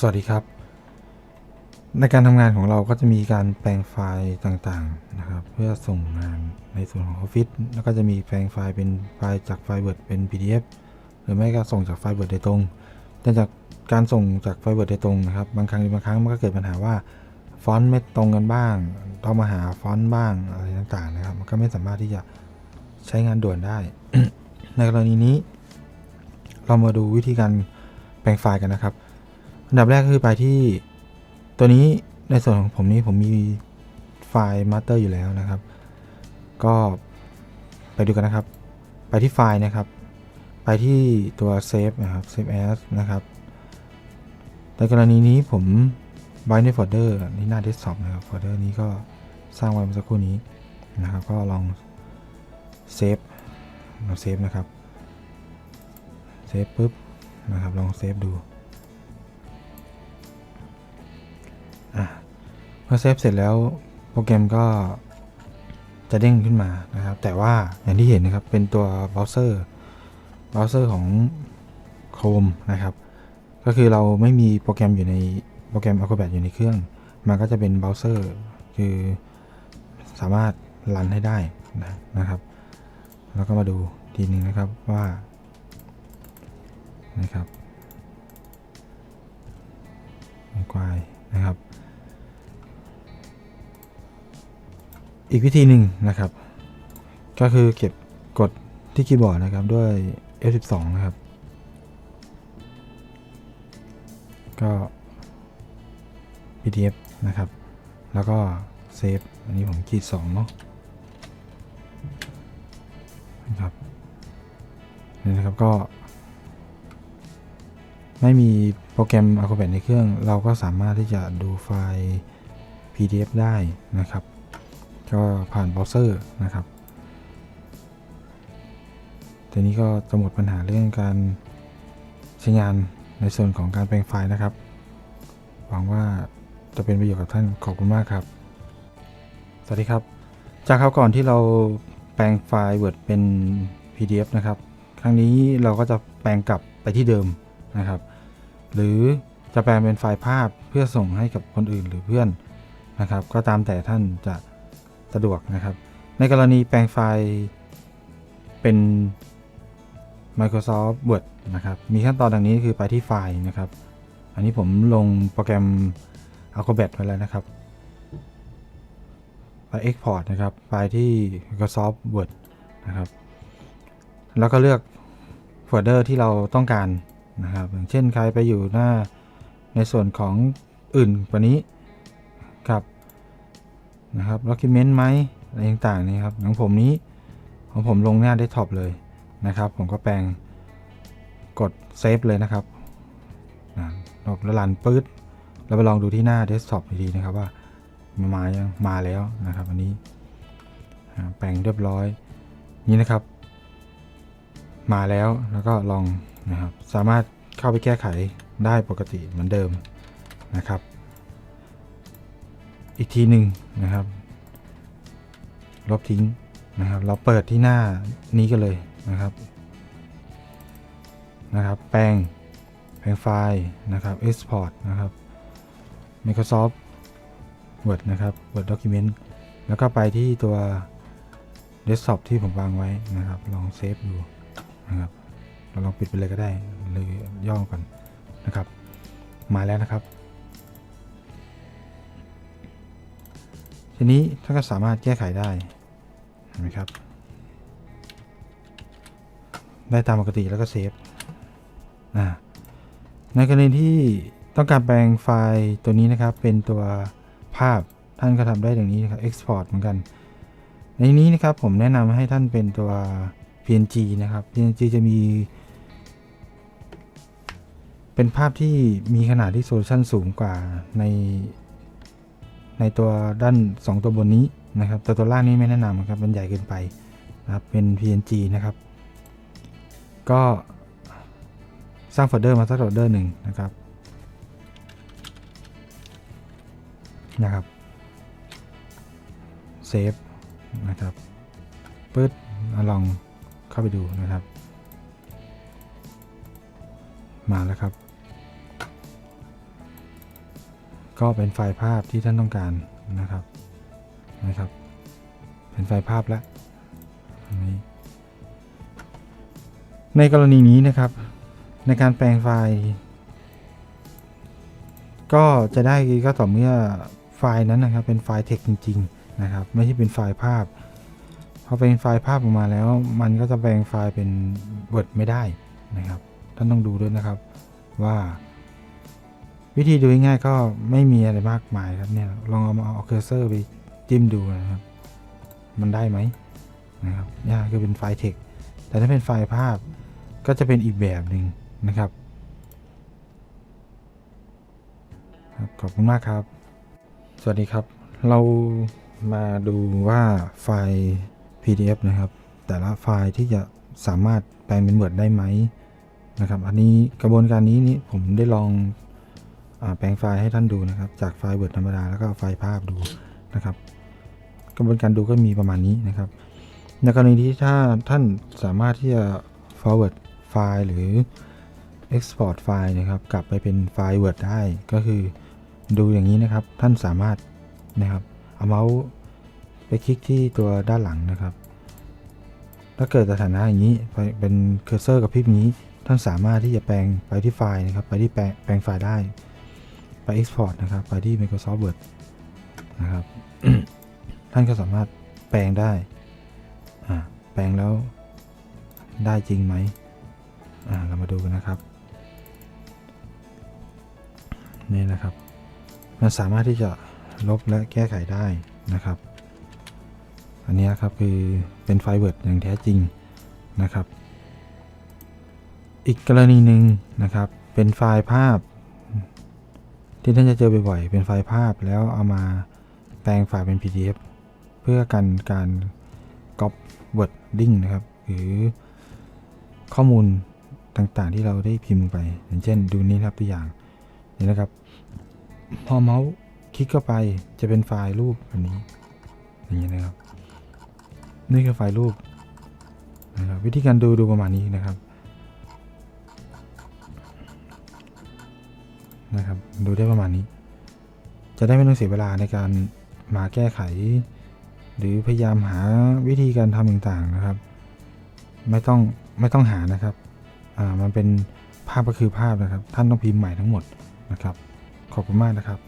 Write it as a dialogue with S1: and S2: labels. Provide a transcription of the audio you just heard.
S1: สวัสดีครับ ในการทำงานของเราก็จะมีการแปลงไฟล์ต่างๆนะครับ เพื่อส่งงานในส่วนของ Office แล้วก็จะมีแปลงไฟล์เป็นไฟล์จากไฟล์ Word เป็น PDF หรือไม่ก็ส่งจากไฟล์ Word โดยตรง แต่จากการส่งจากไฟล์ Word โดยตรงนะครับ บางครั้งบางครั้งมันก็เกิดปัญหาว่าฟอนต์ไม่ตรงกันบ้างต้องมาหาฟอนต์บ้างอะไรต่างๆนะครับ มันก็ไม่สามารถที่จะใช้งานด่วนได้ ในกรณีนี้ เรามาดูวิธีการแปลงไฟล์กันนะครับ อันดับแรกก็คือไปที่ตัวนี้ในส่วนของผมนี้ผมมีไฟล์มาสเตอร์อยู่แล้วนะครับ ก็ไปดูกันนะครับ ไปที่ไฟล์นะครับ ไปที่ตัวเซฟนะครับ save as นะครับในกรณีนี้ผมไว้ในโฟลเดอร์ในหน้าเดสก์ท็อปนะครับโฟลเดอร์นี้ก็สร้างไว้เมื่อสักครู่นี้นะครับ ก็ลองเซฟลองเซฟนะครับเซฟปุ๊บนะครับ ลองเซฟดู เมื่อเซฟเสร็จแล้วโปรแกรมก็จะเด้งขึ้นมานะครับ แต่ว่าอย่างที่เห็นนะครับเป็นตัวเบราว์เซอร์เบราว์เซอร์ของ Chrome นะครับ ก็คือเราไม่มีโปรแกรมอยู่ในโปรแกรม Acrobat อยู่ในเครื่อง มันก็จะเป็นเบราว์เซอร์คือสามารถรันให้ได้นะนะครับ แล้วก็มาดูทีหนึ่งนะครับว่านะครับควายนะครับ อีกวิธีหนึ่งนะครับ ก็คือเก็บกดที่คีย์บอร์ดนะครับด้วย F12 นะครับ ก็ PDF นะครับ แล้วก็เซฟอันนี้ผมขีด2เนาะนะครับนี่นะครับก็ ไม่มีโปรแกรม Acrobat ในเครื่อง เราก็สามารถที่จะดูไฟล์ PDF ได้นะครับ ก็ผ่านเบราว์เซอร์นะครับทีนี้ก็จะหมดปัญหาเรื่องการใช้งานในส่วนของการแปลงไฟล์นะครับ หวังว่าจะเป็นประโยชน์กับท่านขอบคุณมากครับ สวัสดีครับ จากคราวก่อนที่เราแปลงไฟล์ Word เป็น PDF นะครับ ครั้งนี้เราก็จะแปลงกลับไปที่เดิมนะครับ หรือจะแปลงเป็นไฟล์ภาพเพื่อส่งให้กับคนอื่นหรือเพื่อนนะครับ ก็ตามแต่ท่านจะ สะดวกนะครับ ในกรณีแปลงไฟล์เป็น Microsoft Word นะครับ มีขั้นตอนดังนี้คือไปที่ไฟล์นะครับ อันนี้ผมลงโปรแกรม Acrobat ไว้แล้วนะครับ ไป Export นะครับไปที่ Microsoft Word นะครับ แล้วก็เลือกโฟลเดอร์ที่เราต้องการนะครับ อย่างเช่นใครไปอยู่หน้าในส่วนของอื่นกว่านี้ นะครับด็อกิเมนต์ไหมอะไรต่างๆนี่ครับของผมนี้ของผมลงหน้าเดสก์ท็อปเลยนะครับ ผมก็แปลงกดเซฟเลยนะครับนะแล้วรันปื๊ดแล้วไปลองดูที่หน้าเดสก์ท็อปดีๆนะครับว่ามันมายังมาแล้วนะครับอันนี้แปลงเรียบร้อยนี่นะครับ มาแล้วแล้วก็ลองนะครับสามารถเข้าไปแก้ไขได้ปกติเหมือนเดิมนะครับ อีกทีหนึ่งนะครับ ลบทิ้งนะครับ เราเปิดที่หน้านี้กันเลยนะครับ นะครับ แปลง แปลงไฟล์นะครับ export นะครับ Microsoft Word นะครับ Word Document แล้วก็ไปที่ตัว Desktop ที่ผมวางไว้นะครับ ลองเซฟดูนะครับเราลองปิดไปเลยก็ได้หรือย่อก่อนนะครับ มาแล้วนะครับ ทีนี้ท่านก็สามารถแก้ไขได้เห็นไหมครับ ได้ตามปกติแล้วก็เซฟในกรณีที่ต้องการแปลงไฟล์ตัวนี้นะครับ เป็นตัวภาพท่านก็ทำได้อย่างนี้นะครับ export เหมือนกัน ในนี้นะครับผมแนะนำให้ท่านเป็นตัว PNG นะครับ PNG จะมี เป็นภาพที่มีขนาดที่โซลูชันสูงกว่าใน ในตัวด้าน 2 ตัวบนนี้นะครับแต่ตัวล่างนี้ไม่แนะนำครับมันใหญ่เกินไปนะครับเป็น PNG นะครับ ก็สร้างโฟลเดอร์มาสักโฟลเดอร์หนึ่งนะครับนะครับเซฟนะครับปึ๊ดลองเข้าไปดูนะครับ มาแล้วครับ ก็เป็นไฟล์ภาพที่ท่านต้องการนะครับนะครับ เป็นไฟล์ภาพแล้วนี้ในกรณีนี้นะครับ ในการแปลงไฟล์ ก็จะได้ก็ต่อเมื่อไฟล์นั้นนะครับ เป็นไฟล์เทคจริงๆนะครับ ไม่ใช่เป็นไฟล์ภาพพอเป็นไฟล์ภาพออกมาแล้ว มันก็จะแปลงไฟล์เป็น Word ไม่ได้นะครับ ท่านต้องดูด้วยนะครับว่า วิธีดูง่ายก็ไม่มีอะไรมากมายครับเนี่ยลองเอามาเอาเคอร์เซอร์ไปจิ้มดูนะครับ มันได้ไหมนะครับนี่คือเป็นไฟล์เทคแต่ถ้าเป็นไฟล์ภาพก็จะเป็นอีกแบบหนึ่งนะครับขอบคุณมากครับ สวัสดีครับ เรามาดูว่าไฟล์ PDF นะครับ แต่ละไฟล์ที่จะสามารถแปลงเป็น Word ได้ไหมนะครับ อันนี้กระบวนการนี้นี่ผมได้ลอง แปลงไฟล์ให้ท่านดูนะครับ จากไฟล์ Word ธรรมดาแล้วก็ไฟล์ภาพดูนะครับ กระบวนการดูก็มีประมาณนี้นะครับ ในกรณีที่ถ้าท่านสามารถที่จะ forward ไฟล์หรือ export ไฟล์นะครับ กลับไปเป็นไฟล์ Word ได้ก็คือดูอย่างนี้นะครับ ท่านสามารถนะครับ เอาเมาส์ไปคลิกที่ตัวด้านหลังนะครับ ถ้าเกิดสถานะอย่างนี้เป็นเคอร์เซอร์กับพริบนี้ ท่านสามารถที่จะแปลงไปที่ไฟล์นะครับ ไปที่แปลงไฟล์ได้ ไป export นะครับ ไปที่ Microsoft Word นะครับ ท่านก็สามารถแปลงได้ แปลงแล้วได้จริงไหม เรามาดูกันนะครับ นี่นะครับ มันสามารถที่จะลบและแก้ไขได้นะครับ อันนี้ครับคือเป็นไฟล์ Word อย่างแท้จริงนะครับ อีกกรณีหนึ่งนะครับ เป็นไฟล์ภาพ ที่ท่านจะเจอบ่อยๆเป็นไฟล์ภาพแล้วเอามาแปลงไฟล์เป็น PDF เพื่อกันการก๊อป Word ดิ้งนะครับ หรือข้อมูลต่างๆที่เราได้พิมพ์ไป อย่างเช่น ดูนี้ครับตัวอย่างนี่นะครับ พอเมาส์คลิกเข้าไปจะเป็นไฟล์รูปแบบนี้ อย่างนี้นะครับ นี่คือไฟล์รูปนะครับวิธีการดูดูประมาณนี้นะครับ นะครับ ดูได้ประมาณนี้ จะได้ไม่ต้องเสียเวลาในการมาแก้ไข หรือพยายามหาวิธีการทำต่างๆนะครับ ไม่ต้องไม่ต้องหานะครับอ่ามันเป็นภาพก็คือภาพนะครับ ท่านต้องพิมพ์ใหม่ทั้งหมดนะครับ ขอบคุณมากนะครับ